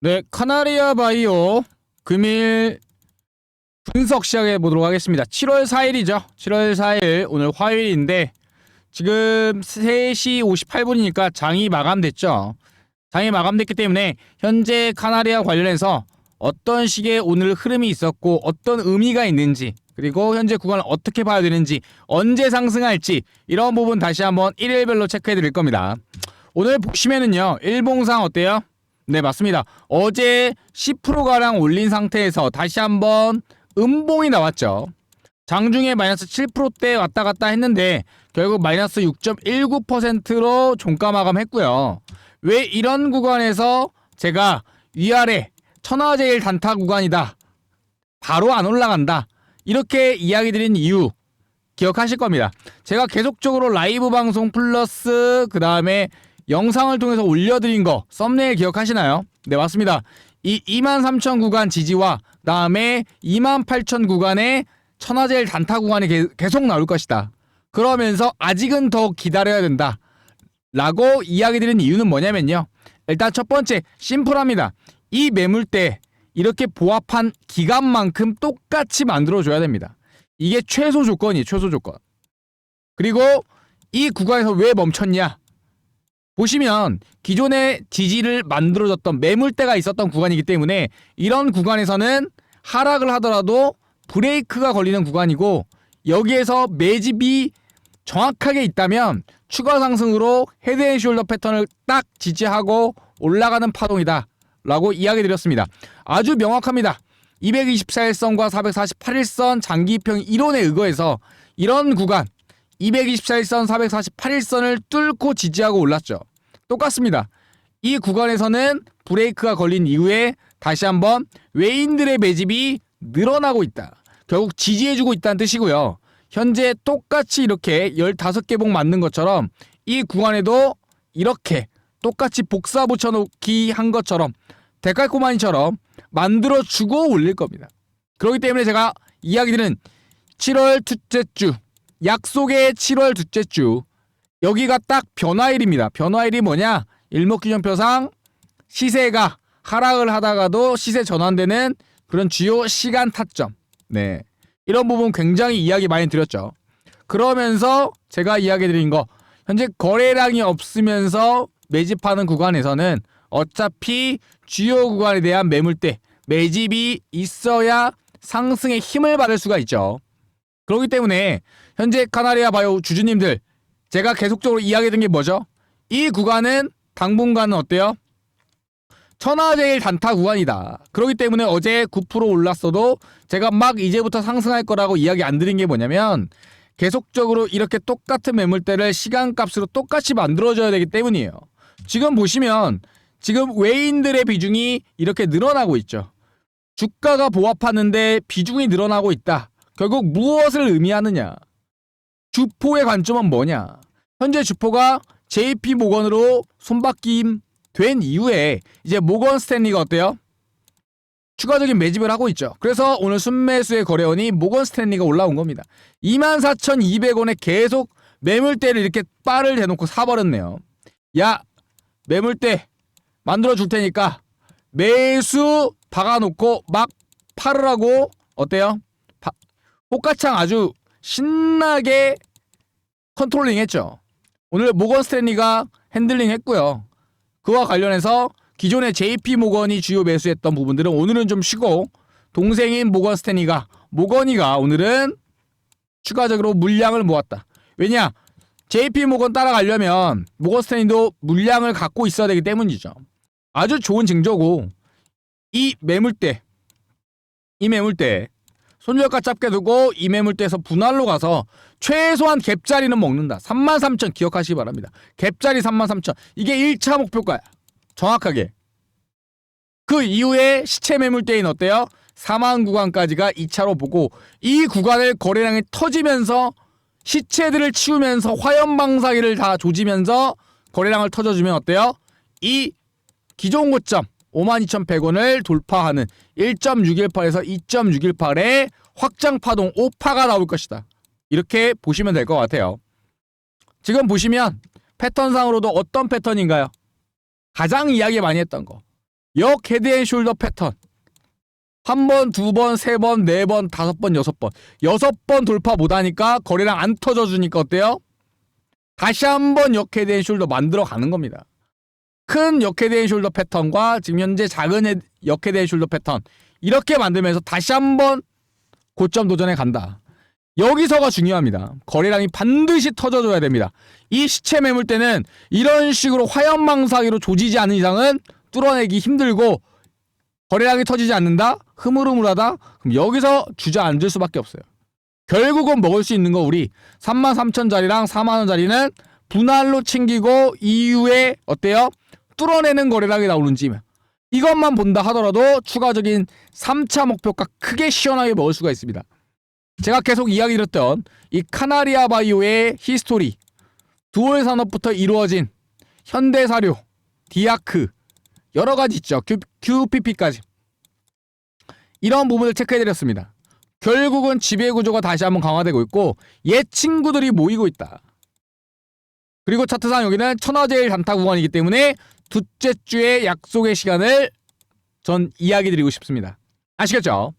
네, 카나리아 바이오 금일 분석 시작해 보도록 하겠습니다. 7월 4일이죠. 7월 4일 오늘 화요일인데 지금 3시 58분이니까 장이 마감됐죠. 장이 마감됐기 때문에 현재 카나리아 관련해서 어떤 식의 오늘 흐름이 있었고 어떤 의미가 있는지 그리고 현재 구간을 어떻게 봐야 되는지 언제 상승할지 이런 부분 다시 한번 일일별로 체크해 드릴 겁니다. 오늘 보시면은요. 일봉상 어때요? 네, 맞습니다. 어제 10%가량 올린 상태에서 다시 한번 음봉이 나왔죠. 장중에 마이너스 7%대 왔다 갔다 했는데 결국 마이너스 6.19%로 종가 마감했고요. 왜 이런 구간에서 제가 위아래 천하제일 단타 구간이다. 바로 안 올라간다. 이렇게 이야기 드린 이유 기억하실 겁니다. 제가 계속적으로 라이브 방송 플러스 그 다음에 영상을 통해서 올려드린 거 썸네일 기억하시나요? 네 맞습니다. 이 23,000 구간 지지와 그다음에 28,000 구간의 천하제일 단타 구간이 게- 계속 나올 것이다. 그러면서 아직은 더 기다려야 된다. 라고 이야기 드린 이유는 뭐냐면요. 일단 첫 번째 심플합니다. 이 매물대 이렇게 보합한 기간만큼 똑같이 만들어줘야 됩니다. 이게 최소 조건이에요. 최소 조건. 그리고 이 구간에서 왜 멈췄냐? 보시면 기존의 지지를 만들어줬던 매물대가 있었던 구간이기 때문에 이런 구간에서는 하락을 하더라도 브레이크가 걸리는 구간이고 여기에서 매집이 정확하게 있다면 추가 상승으로 헤드앤숄더 패턴을 딱 지지하고 올라가는 파동이다 라고 이야기 드렸습니다. 아주 명확합니다. 224일선과 448일선 장기평 이론에 의거해서 이런 구간 224일선, 448일선을 뚫고 지지하고 올랐죠. 똑같습니다. 이 구간에서는 브레이크가 걸린 이후에 다시 한번 외인들의 매집이 늘어나고 있다. 결국 지지해주고 있다는 뜻이고요. 현재 똑같이 이렇게 15개 봉 맞는 것처럼 이 구간에도 이렇게 똑같이 복사 붙여놓기 한 것처럼 데칼코마니처럼 만들어주고 올릴 겁니다. 그렇기 때문에 제가 이야기 드리는 7월 둘째 주 약속의 7월 둘째 주 여기가 딱 변화일입니다. 변화일이 뭐냐? 일목균형표상 시세가 하락을 하다가도 시세 전환되는 그런 주요 시간 타점. 네. 이런 부분 굉장히 이야기 많이 드렸죠. 그러면서 제가 이야기 드린 거 현재 거래량이 없으면서 매집하는 구간에서는 어차피 주요 구간에 대한 매물대 매집이 있어야 상승의 힘을 받을 수가 있죠. 그렇기 때문에 현재 카나리아 바이오 주주님들 제가 계속적으로 이야기했던 게 뭐죠? 이 구간은 당분간은 어때요? 천하제일 단타 구간이다. 그렇기 때문에 어제 9% 올랐어도 제가 막 이제부터 상승할 거라고 이야기 안 드린 게 뭐냐면 계속적으로 이렇게 똑같은 매물대를 시간값으로 똑같이 만들어줘야 되기 때문이에요. 지금 보시면 지금 외인들의 비중이 이렇게 늘어나고 있죠. 주가가 보합하는데 비중이 늘어나고 있다. 결국 무엇을 의미하느냐? 주포의 관점은 뭐냐? 현재 주포가 JP 모건으로 손바뀜 된 이후에 이제 모건 스탠리가 어때요? 추가적인 매집을 하고 있죠. 그래서 오늘 순매수의 거래원이 모건 스탠리가 올라온 겁니다. 24,200원에 계속 매물대를 이렇게 빠를 대놓고 사버렸네요. 야 매물대 만들어 줄 테니까 매수 박아놓고 막 팔으라고 어때요? 바, 호가창 아주 신나게 컨트롤링 했죠. 오늘 모건 스탠리가 핸들링 했고요. 그와 관련해서 기존의 JP 모건이 주요 매수했던 부분들은 오늘은 좀 쉬고 동생인 모건 스탠리가 모건이가 오늘은 추가적으로 물량을 모았다. 왜냐? JP 모건 따라가려면 모건 스탠리도 물량을 갖고 있어야 되기 때문이죠. 아주 좋은 징조고 이 매물대 이 매물대 손절가 잡게 두고 이 매물대에서 분할로 가서 최소한 갭자리는 먹는다. 33,000 기억하시기 바랍니다. 갭자리 33,000 이게 1차 목표가야. 정확하게. 그 이후에 시체 매물대인 어때요? 4만 구간까지가 2차로 보고 이 구간을 거래량이 터지면서 시체들을 치우면서 화염방사기를 다 조지면서 거래량을 터져주면 어때요? 이 기존 고점 52,100원을 돌파하는 1.618에서 2.618의 확장 파동 5파가 나올 것이다. 이렇게 보시면 될 것 같아요. 지금 보시면 패턴상으로도 어떤 패턴인가요? 가장 이야기 많이 했던 거. 역 헤드앤숄더 패턴 한 번, 두 번, 세 번, 네 번, 다섯 번, 여섯 번 여섯 번 돌파 못하니까 거래량 안 터져주니까 어때요? 다시 한 번 역 헤드앤숄더 만들어 가는 겁니다. 큰 역 헤드앤 숄더 패턴과 지금 현재 작은 헤드- 역 헤드앤 숄더 패턴 이렇게 만들면서 다시 한번 고점 도전에 간다. 여기서가 중요합니다. 거래량이 반드시 터져줘야 됩니다. 이 시체 매물 때는 이런 식으로 화염망사기로 조지지 않는 이상은 뚫어내기 힘들고 거래량이 터지지 않는다? 흐물흐물하다? 그럼 여기서 주저앉을 수밖에 없어요. 결국은 먹을 수 있는 거 우리 33,000짜리랑 4만원짜리는 분할로 챙기고 이후에 어때요? 뚫어내는 거래량이 나오는지 이것만 본다 하더라도 추가적인 3차 목표가 크게 시원하게 먹을 수가 있습니다. 제가 계속 이야기 드렸던 이 카나리아 바이오의 히스토리 두월 산업부터 이루어진 현대사료, 디아크 여러 가지 있죠. Q, QPP까지 이런 부분을 체크해드렸습니다. 결국은 지배 구조가 다시 한번 강화되고 있고 옛 친구들이 모이고 있다. 그리고 차트상 여기는 천하제일 단타 구간이기 때문에 둘째 주의 약속의 시간을 전 이야기 드리고 싶습니다. 아시겠죠?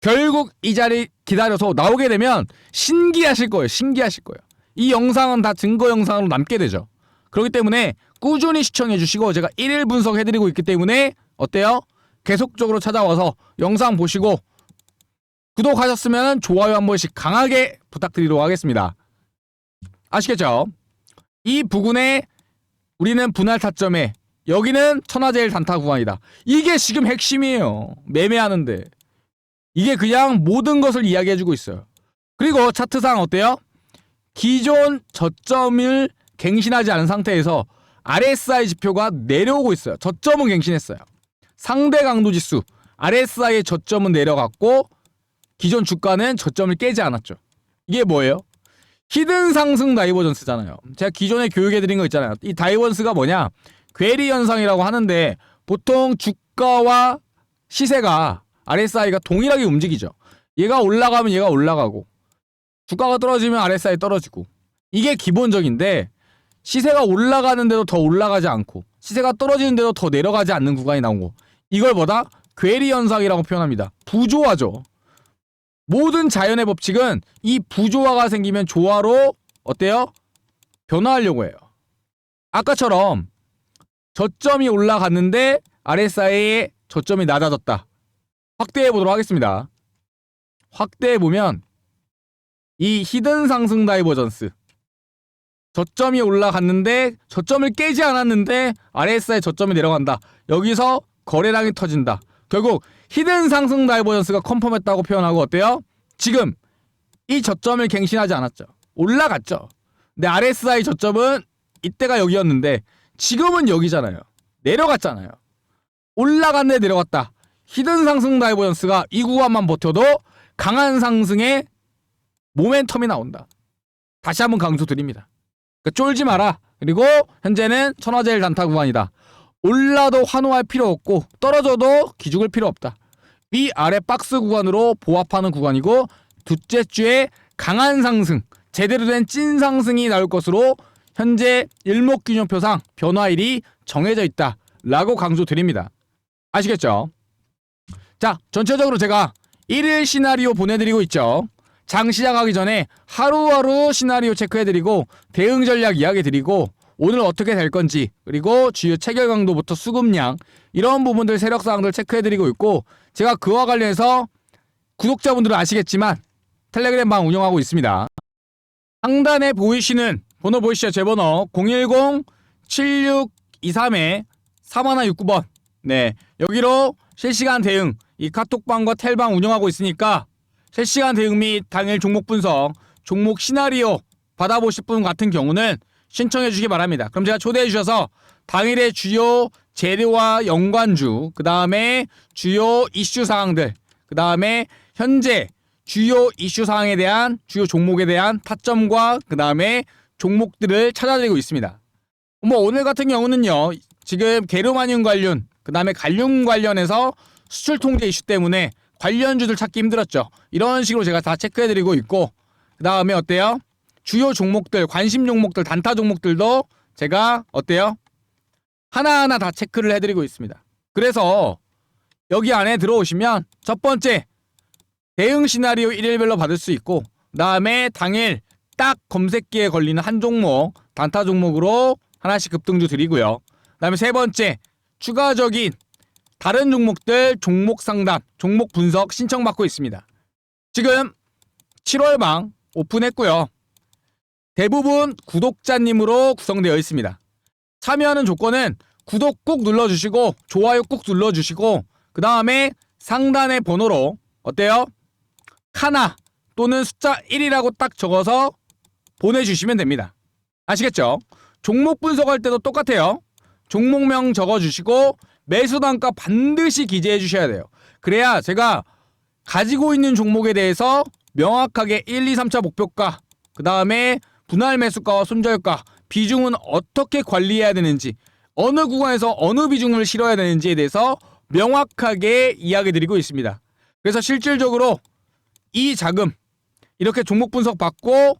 결국 이 자리 기다려서 나오게 되면 신기하실 거예요. 신기하실 거예요. 이 영상은 다 증거 영상으로 남게 되죠. 그렇기 때문에 꾸준히 시청해 주시고 제가 1일 분석해 드리고 있기 때문에 어때요? 계속적으로 찾아와서 영상 보시고 구독하셨으면 좋아요 한 번씩 강하게 부탁드리도록 하겠습니다. 아시겠죠? 이 부근에 우리는 분할 타점에 여기는 천하제일 단타 구간이다. 이게 지금 핵심이에요. 매매하는데. 이게 그냥 모든 것을 이야기해주고 있어요. 그리고 차트상 어때요? 기존 저점을 갱신하지 않은 상태에서 RSI 지표가 내려오고 있어요. 저점은 갱신했어요. 상대 강도 지수 RSI의 저점은 내려갔고 기존 주가는 저점을 깨지 않았죠. 이게 뭐예요? 히든 상승 다이버전스잖아요. 제가 기존에 교육해드린 거 있잖아요. 이 다이버전스가 뭐냐? 괴리 현상이라고 하는데 보통 주가와 시세가 RSI가 동일하게 움직이죠. 얘가 올라가면 얘가 올라가고 주가가 떨어지면 RSI 떨어지고 이게 기본적인데 시세가 올라가는데도 더 올라가지 않고 시세가 떨어지는데도 더 내려가지 않는 구간이 나오고 이걸 뭐다? 괴리 현상이라고 표현합니다. 부조화죠. 모든 자연의 법칙은 이 부조화가 생기면 조화로 어때요? 변화하려고 해요. 아까처럼 저점이 올라갔는데 RSI의 저점이 낮아졌다. 확대해 보도록 하겠습니다. 확대해 보면 이 히든 상승 다이버전스 저점이 올라갔는데 저점을 깨지 않았는데 RSI 저점이 내려간다. 여기서 거래량이 터진다. 결국 히든 상승 다이버전스가 컨펌했다고 표현하고 어때요? 지금 이 저점을 갱신하지 않았죠. 올라갔죠. 근데 RSI 저점은 이때가 여기였는데 지금은 여기잖아요. 내려갔잖아요. 올라갔네 내려갔다. 히든 상승 다이버전스가 이 구간만 버텨도 강한 상승의 모멘텀이 나온다. 다시 한번 강조 드립니다. 그러니까 쫄지 마라. 그리고 현재는 천하제일 단타 구간이다. 올라도 환호할 필요 없고 떨어져도 기죽을 필요 없다. 위 아래 박스 구간으로 보합하는 구간이고 둘째 주에 강한 상승, 제대로 된 찐 상승이 나올 것으로 현재 일목균형표상 변화일이 정해져 있다 라고 강조 드립니다. 아시겠죠? 자, 전체적으로 제가 1일 시나리오 보내드리고 있죠. 장 시작하기 전에 하루하루 시나리오 체크해드리고 대응 전략 이야기드리고 오늘 어떻게 될 건지 그리고 주요 체결 강도부터 수급량 이런 부분들 세력 사항들 체크해드리고 있고 제가 그와 관련해서 구독자분들은 아시겠지만 텔레그램 방 운영하고 있습니다. 상단에 보이시는 번호 보이시죠? 제 번호 010-7623에 3169번 네 여기로 실시간 대응 이 카톡방과 텔방 운영하고 있으니까 실시간 대응 및 당일 종목 분석, 종목 시나리오 받아보실 분 같은 경우는 신청해 주시기 바랍니다. 그럼 제가 초대해 주셔서 당일의 주요 재료와 연관주, 그 다음에 주요 이슈 사항들, 그 다음에 현재 주요 이슈 사항에 대한 주요 종목에 대한 타점과 그 다음에 종목들을 찾아드리고 있습니다. 뭐 오늘 같은 경우는요, 지금 게르마늄 관련, 그 다음에 갈륨 관련해서 수출 통제 이슈 때문에 관련주들 찾기 힘들었죠. 이런 식으로 제가 다 체크해드리고 있고, 그 다음에 어때요? 주요 종목들, 관심 종목들, 단타 종목들도 제가 어때요? 하나하나 다 체크를 해드리고 있습니다. 그래서 여기 안에 들어오시면 첫 번째 대응 시나리오 1일별로 받을 수 있고 그다음에 당일 딱 검색기에 걸리는 한 종목 단타 종목으로 하나씩 급등주 드리고요. 그다음에 세 번째 추가적인 다른 종목들 종목 상담, 종목 분석 신청받고 있습니다. 지금 7월방 오픈했고요. 대부분 구독자님으로 구성되어 있습니다. 참여하는 조건은 구독 꾹 눌러주시고 좋아요 꾹 눌러주시고 그 다음에 상단의 번호로 어때요? 카나 또는 숫자 1이라고 딱 적어서 보내주시면 됩니다. 아시겠죠? 종목 분석할 때도 똑같아요. 종목명 적어주시고 매수 단가 반드시 기재해 주셔야 돼요. 그래야 제가 가지고 있는 종목에 대해서 명확하게 1, 2, 3차 목표가 그 다음에 분할 매수가와 손절가 비중은 어떻게 관리해야 되는지 어느 구간에서 어느 비중을 실어야 되는지에 대해서 명확하게 이야기 드리고 있습니다. 그래서 실질적으로 이 자금 이렇게 종목 분석 받고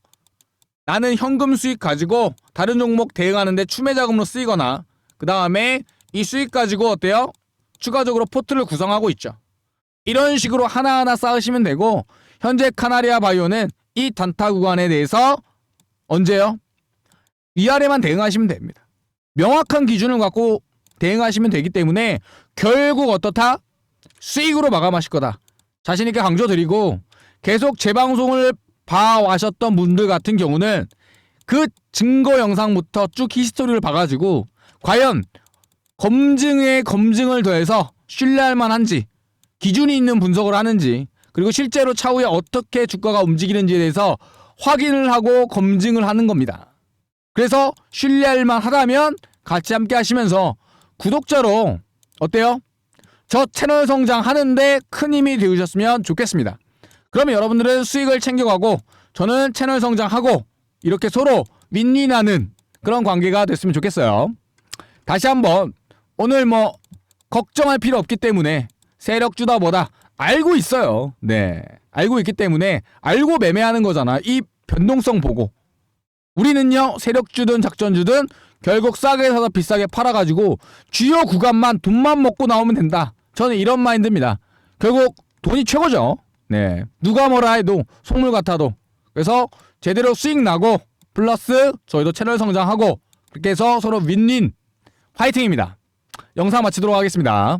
나는 현금 수익 가지고 다른 종목 대응하는데 추매 자금으로 쓰이거나 그 다음에 이 수익 가지고 어때요? 추가적으로 포트를 구성하고 있죠. 이런 식으로 하나하나 쌓으시면 되고 현재 카나리아 바이오는 이 단타 구간에 대해서 언제요? 위아래만 대응하시면 됩니다. 명확한 기준을 갖고 대응하시면 되기 때문에 결국 어떻다? 수익으로 마감하실 거다. 자신 있게 강조드리고 계속 재방송을 봐와셨던 분들 같은 경우는 그 증거 영상부터 쭉 히스토리를 봐가지고 과연 검증에 검증을 더해서 신뢰할 만한지 기준이 있는 분석을 하는지 그리고 실제로 차후에 어떻게 주가가 움직이는지에 대해서 확인을 하고 검증을 하는 겁니다. 그래서 신뢰할 만하다면 같이 함께 하시면서 구독자로 어때요? 저 채널 성장하는데 큰 힘이 되셨으면 좋겠습니다. 그러면 여러분들은 수익을 챙겨가고 저는 채널 성장하고 이렇게 서로 윈윈하는 그런 관계가 됐으면 좋겠어요. 다시 한번 오늘 뭐 걱정할 필요 없기 때문에 세력주다 뭐다 알고 있어요. 네. 알고 있기 때문에 알고 매매하는 거잖아. 이 변동성 보고. 우리는요, 세력 주든 작전 주든 결국 싸게 사서 비싸게 팔아가지고 주요 구간만 돈만 먹고 나오면 된다. 저는 이런 마인드입니다. 결국 돈이 최고죠. 네. 누가 뭐라 해도 속물 같아도. 그래서 제대로 수익 나고 플러스 저희도 채널 성장하고 그렇게 해서 서로 윈윈 화이팅입니다. 영상 마치도록 하겠습니다.